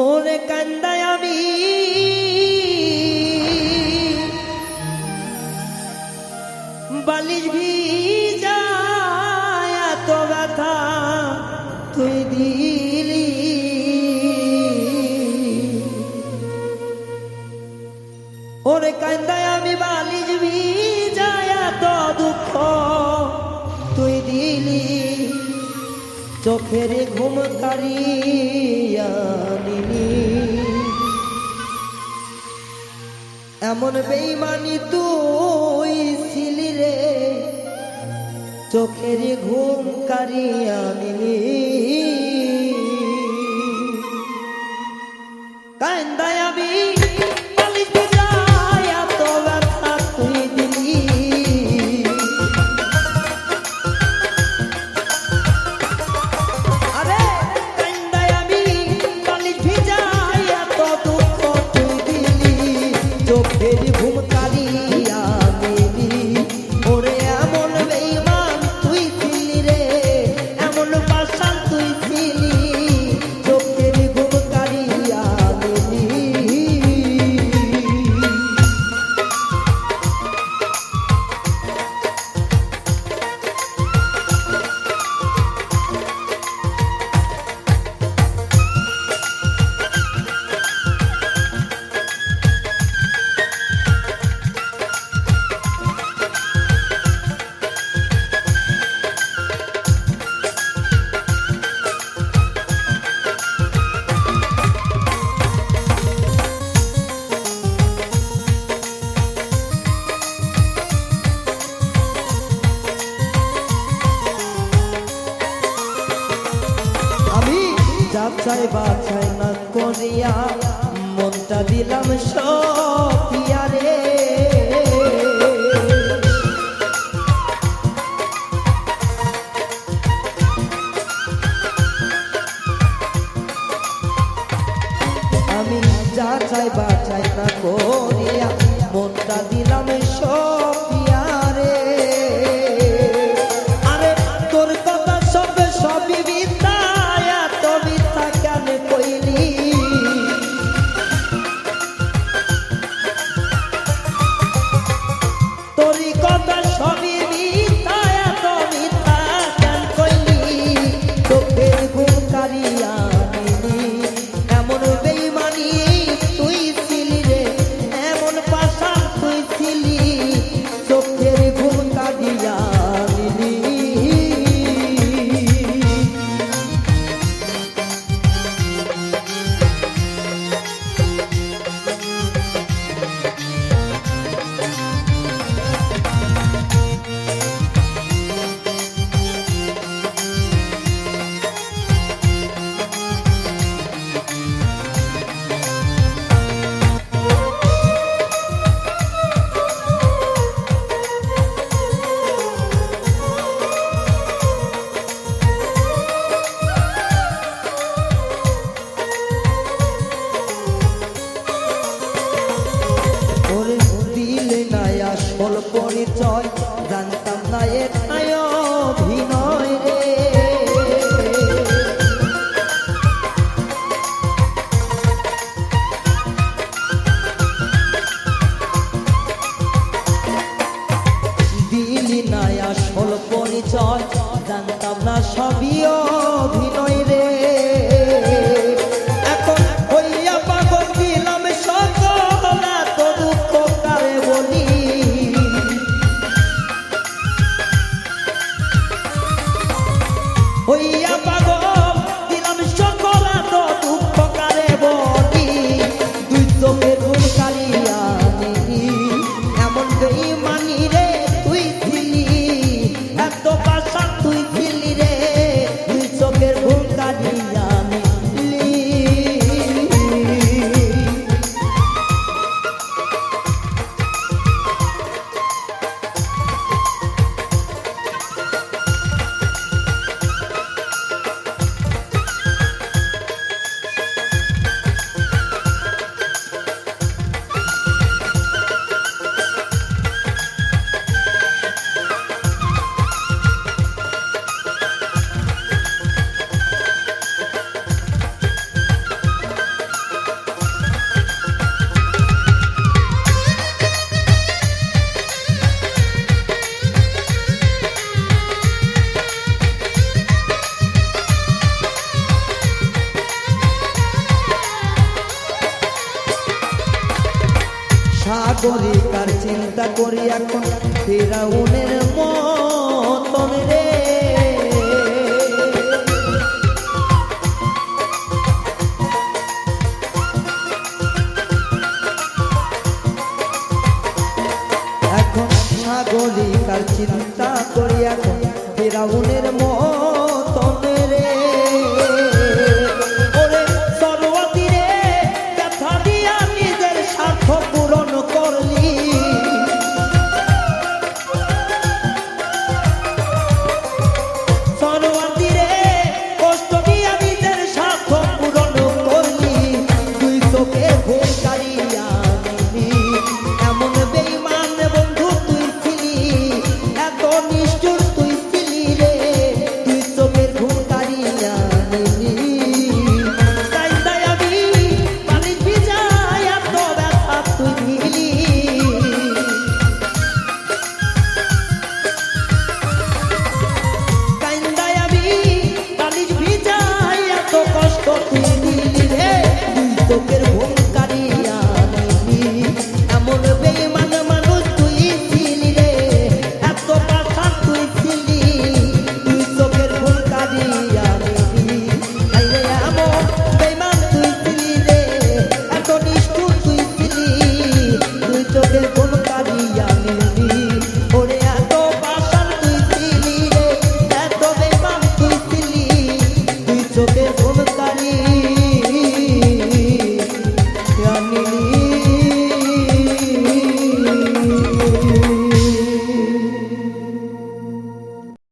ওরে কান্দায় আমি। বালিশ ভিজা এত ব্যথা তুই দিয়ে চোখের ঘুম কারিয়ানি এমন বেইমানি তুই ছিলি রে চোখের ঘুম কারিয়ানি কান্দায় আমি না করিয়া মনটা দিলাম সপিয়া রে আমি যা চাই বা চাই না করিয়া মনটা দিলাম সপিয়া পরিচয় সাগরিকার চিন্তা করি এখন। ফিরাউনের মতন রে। এখন সাগরিকার চিন্তা করি এখন। ফিরাউনের মতন